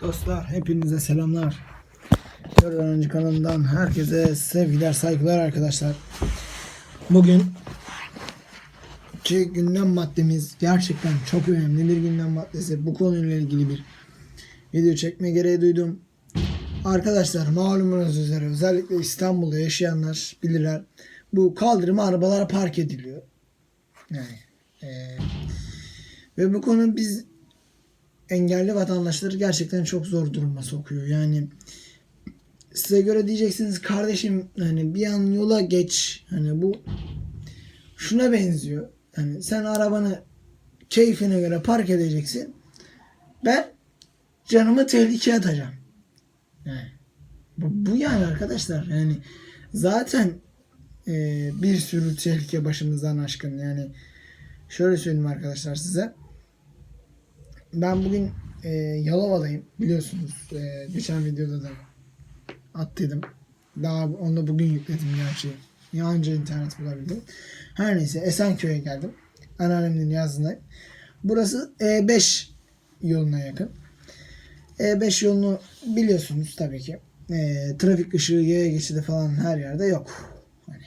Dostlar hepinize selamlar. Yordan önce kanalından herkese sevgiler saygılar arkadaşlar. Bugün ki gündem maddemiz gerçekten çok önemli bir gündem maddesi. Bu konuyla ilgili bir video çekme gereği duydum. Arkadaşlar malumunuz üzere özellikle İstanbul'da yaşayanlar bilirler. Bu kaldırıma arabalar park ediliyor. Yani eee, ve bu konu biz engelli vatandaşları gerçekten çok zor duruma sokuyor. Yani size göre diyeceksiniz kardeşim hani bir an yola geç. Hani bu şuna benziyor. Hani sen arabanı keyfine göre park edeceksin. Ben canımı tehlikeye atacağım. Bu, bu yani arkadaşlar yani zaten e, bir sürü tehlike başımızdan aşkın yani şöyle söyleyeyim arkadaşlar size ben bugün e, Yalova'dayım biliyorsunuz. E, geçen videoda da attıydım. Daha onu da bugün yükledim gerçi ya anca internet bulabildim. Her neyse Esenköy'e geldim. Anneannemin yazındayım burası E5 yoluna yakın. E5 yolunu biliyorsunuz tabii ki. E, trafik ışığı yaya geçidi falan her yerde yok. Hani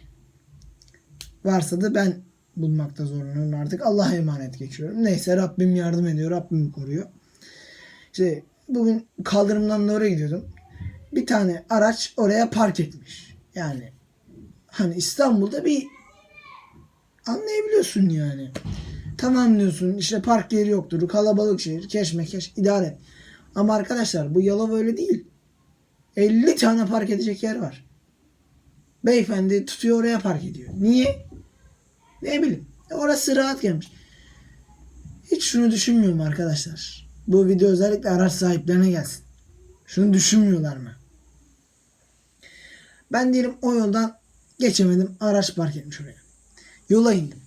varsa da ben bulmakta zorlanıyorum artık. Allah'a emanet geçiyorum. Neyse Rabbim yardım ediyor. Rabbim koruyor. İşte bugün kaldırımdan da oraya gidiyordum. Bir tane araç oraya park etmiş. Yani hani İstanbul'da bir anlayabiliyorsun yani. Tamam diyorsun işte park yeri yoktur. Kalabalık şehir. Keşmekeş idare. Ama arkadaşlar bu Yalova öyle değil. 50 tane park edecek yer var. Beyefendi tutuyor oraya park ediyor. Niye? Ne bileyim. Orası rahat gelmiş. Hiç şunu düşünmüyorum arkadaşlar. Bu video özellikle araç sahiplerine gelsin. Şunu düşünmüyorlar mı? Ben diyelim o yoldan geçemedim. Araç park etmiş oraya. Yola indim.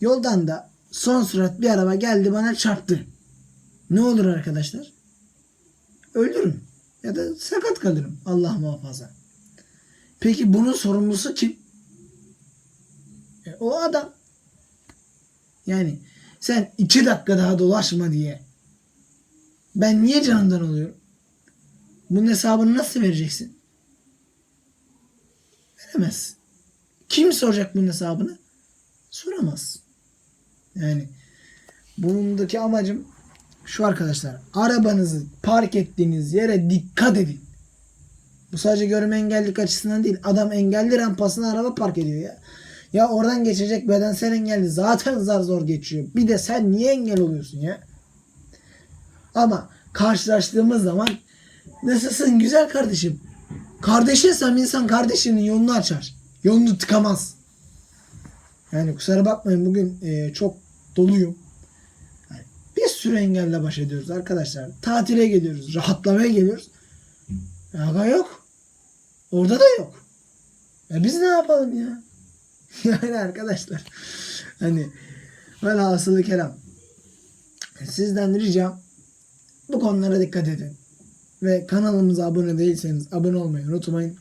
Yoldan da son sürat bir araba geldi bana çarptı. Ne olur arkadaşlar? Ölürüm. Ya da sakat kalırım. Allah muhafaza. Peki bunun sorumlusu kim? E, o adam. Yani sen iki dakika daha dolaşma diye. Ben niye canımdan oluyorum? Bunun hesabını nasıl vereceksin? Veremezsin. Kim soracak bunun hesabını? Soramaz. Yani bundaki amacım şu arkadaşlar. Arabanızı park ettiğiniz yere dikkat edin. Bu sadece görme engellilik açısından değil. Adam engelli rampasına araba park ediyor ya. Ya oradan geçecek bedensel engelli zaten zar zor geçiyor. Bir de sen niye engel oluyorsun ya? Ama karşılaştığımız zaman nasılsın güzel kardeşim? Kardeşinsem insan kardeşinin yolunu açar. Yolunu tıkamaz. Yani kusura bakmayın bugün e, çok doluyum. Yani bir sürü engelle baş ediyoruz arkadaşlar. Tatile geliyoruz, rahatlamaya geliyoruz. Aga yok. Orada da yok. Ya biz ne yapalım ya? yani arkadaşlar hani velhasılı kelam sizden ricam bu konulara dikkat edin. Ve kanalımıza abone değilseniz abone olmayı unutmayın.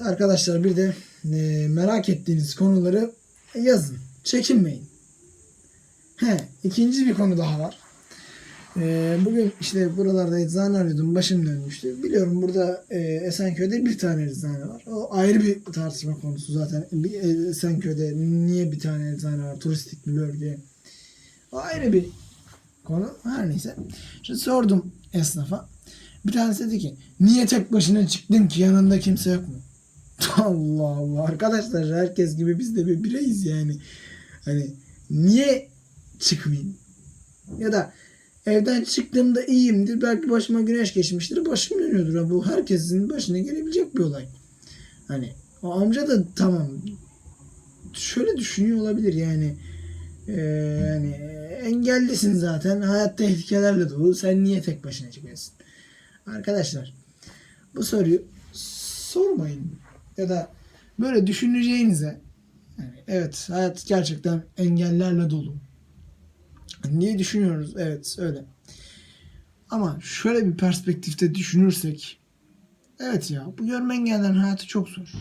Arkadaşlar bir de e, merak ettiğiniz konuları yazın. Çekinmeyin. He, ikinci bir konu daha var. Ee, bugün işte buralarda eczane arıyordum. Başım dönmüştü. Biliyorum burada e, Esenköy'de bir tane eczane var. O ayrı bir tartışma konusu zaten. Bir, e, Esenköy'de niye bir tane eczane var? Turistik bir bölge. O ayrı bir konu. Her neyse. Şimdi sordum esnafa. Bir tanesi dedi ki niye tek başına çıktın ki yanında kimse yok mu? Allah Allah. Arkadaşlar herkes gibi biz de bir bireyiz yani. Hani niye çıkmayayım? Ya da Evden çıktığımda iyiyimdir. Belki başıma güneş geçmiştir. Başım dönüyordur. Bu herkesin başına gelebilecek bir olay. Hani o amca da tamam. Şöyle düşünüyor olabilir yani. Ee, yani engellisin zaten. Hayat tehlikelerle dolu. Sen niye tek başına çıkıyorsun? Arkadaşlar bu soruyu sormayın. Ya da böyle düşüneceğinize yani evet hayat gerçekten engellerle dolu. Niye düşünüyoruz? Evet öyle. Ama şöyle bir perspektifte düşünürsek evet ya bu görme engellerin hayatı çok zor.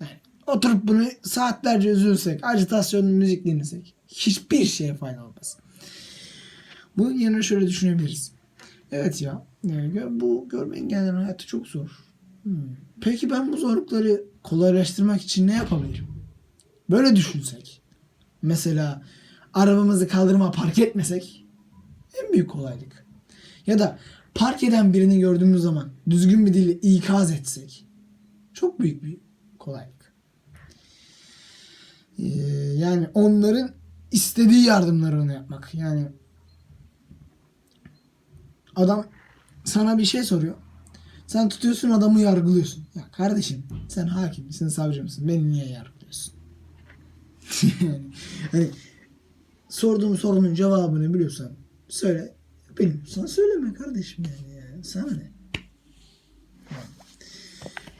Yani oturup bunu saatlerce üzülsek, acitasyonlu müzik dinlesek hiçbir şeye fayda olmaz. Bunun yerine şöyle düşünebiliriz. Evet ya. Bu görme engellilerin hayatı çok zor. Hmm. Peki ben bu zorlukları kolaylaştırmak için ne yapabilirim? Böyle düşünsek. Mesela arabamızı kaldırıma park etmesek en büyük kolaylık. Ya da park eden birini gördüğümüz zaman düzgün bir dille ikaz etsek çok büyük bir kolaylık. Ee, yani onların istediği yardımları ona yapmak. Yani adam sana bir şey soruyor. Sen tutuyorsun adamı yargılıyorsun. Ya kardeşim sen hakim misin savcı mısın? Beni niye yargılıyorsun? yani, hani sorduğum sorunun cevabını biliyorsan söyle. Bilmiyorsan söyleme kardeşim yani. yani. Sana ne?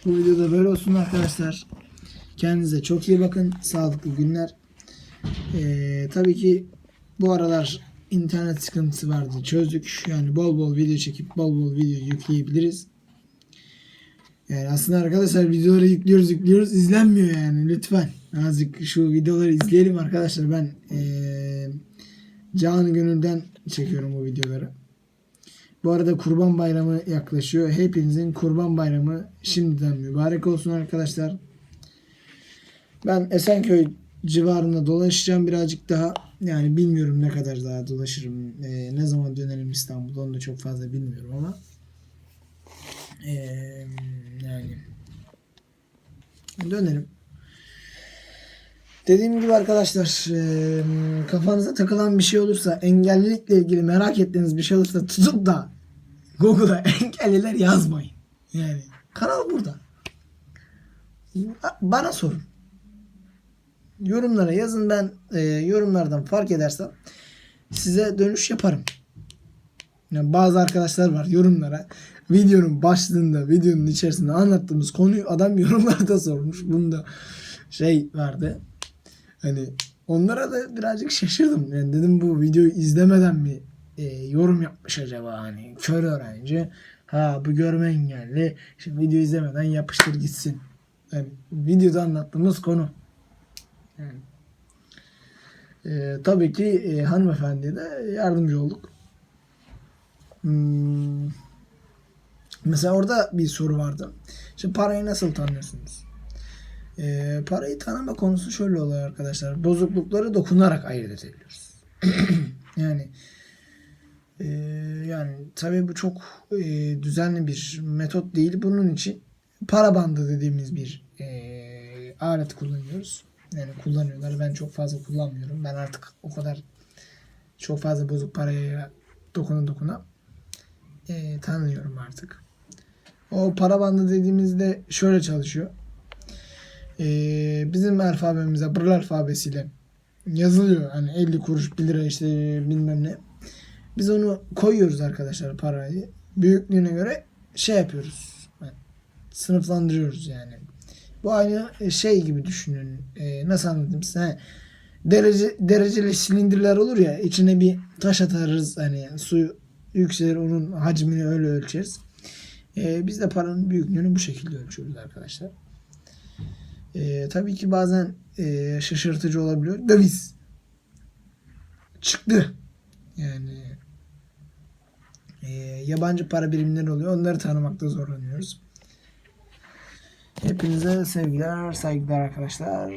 Bu videoda böyle olsun arkadaşlar. Kendinize çok iyi bakın. Sağlıklı günler. Ee, tabii ki bu aralar internet sıkıntısı vardı. Çözdük. Yani bol bol video çekip bol bol video yükleyebiliriz. Yani aslında arkadaşlar videoları yüklüyoruz yüklüyoruz izlenmiyor yani lütfen. Azıcık şu videoları izleyelim arkadaşlar. Ben ee, canı gönülden çekiyorum bu videoları. Bu arada kurban bayramı yaklaşıyor. Hepinizin kurban bayramı şimdiden mübarek olsun arkadaşlar. Ben Esenköy civarında dolaşacağım birazcık daha. Yani bilmiyorum ne kadar daha dolaşırım. Ee, ne zaman dönerim İstanbul'a onu da çok fazla bilmiyorum ama. Ee, yani dönerim. Dediğim gibi arkadaşlar e, kafanıza takılan bir şey olursa engellilikle ilgili merak ettiğiniz bir şey olursa tutup da Google'a engelliler yazmayın. Yani kanal burada. Bana sorun. Yorumlara yazın ben e, yorumlardan fark edersem size dönüş yaparım. Yani bazı arkadaşlar var yorumlara videonun başlığında videonun içerisinde anlattığımız konuyu adam yorumlarda sormuş. Bunda şey vardı. Hani onlara da birazcık şaşırdım. Yani dedim bu videoyu izlemeden mi e, yorum yapmış acaba hani kör öğrenci. Ha bu görme engelli. Şimdi video izlemeden yapıştır gitsin. Yani videoda anlattığımız konu. Yani. E, tabii ki e, hanımefendiye de yardımcı olduk. Hmm. Mesela orada bir soru vardı. Şimdi parayı nasıl tanıyorsunuz? E, parayı tanıma konusu şöyle oluyor arkadaşlar. Bozuklukları dokunarak ayırt edebiliyoruz. yani e, yani tabii bu çok e, düzenli bir metot değil. Bunun için para bandı dediğimiz bir e, alet kullanıyoruz. Yani kullanıyorlar. Ben çok fazla kullanmıyorum. Ben artık o kadar çok fazla bozuk paraya dokuna dokuna e, tanıyorum artık. O para bandı dediğimizde şöyle çalışıyor. E, bizim alfabemize Braille alfabesiyle yazılıyor. Hani 50 kuruş 1 lira işte bilmem ne. Biz onu koyuyoruz arkadaşlar parayı. Büyüklüğüne göre şey yapıyoruz. Yani sınıflandırıyoruz yani. Bu aynı şey gibi düşünün. E, nasıl anlatayım size? Derece, dereceli silindirler olur ya içine bir taş atarız hani su yükselir onun hacmini öyle ölçeriz. E, biz de paranın büyüklüğünü bu şekilde ölçüyoruz arkadaşlar. E, tabii ki bazen e, şaşırtıcı olabiliyor. Döviz çıktı. Yani e, yabancı para birimleri oluyor. Onları tanımakta zorlanıyoruz. Hepinize sevgiler, saygılar arkadaşlar.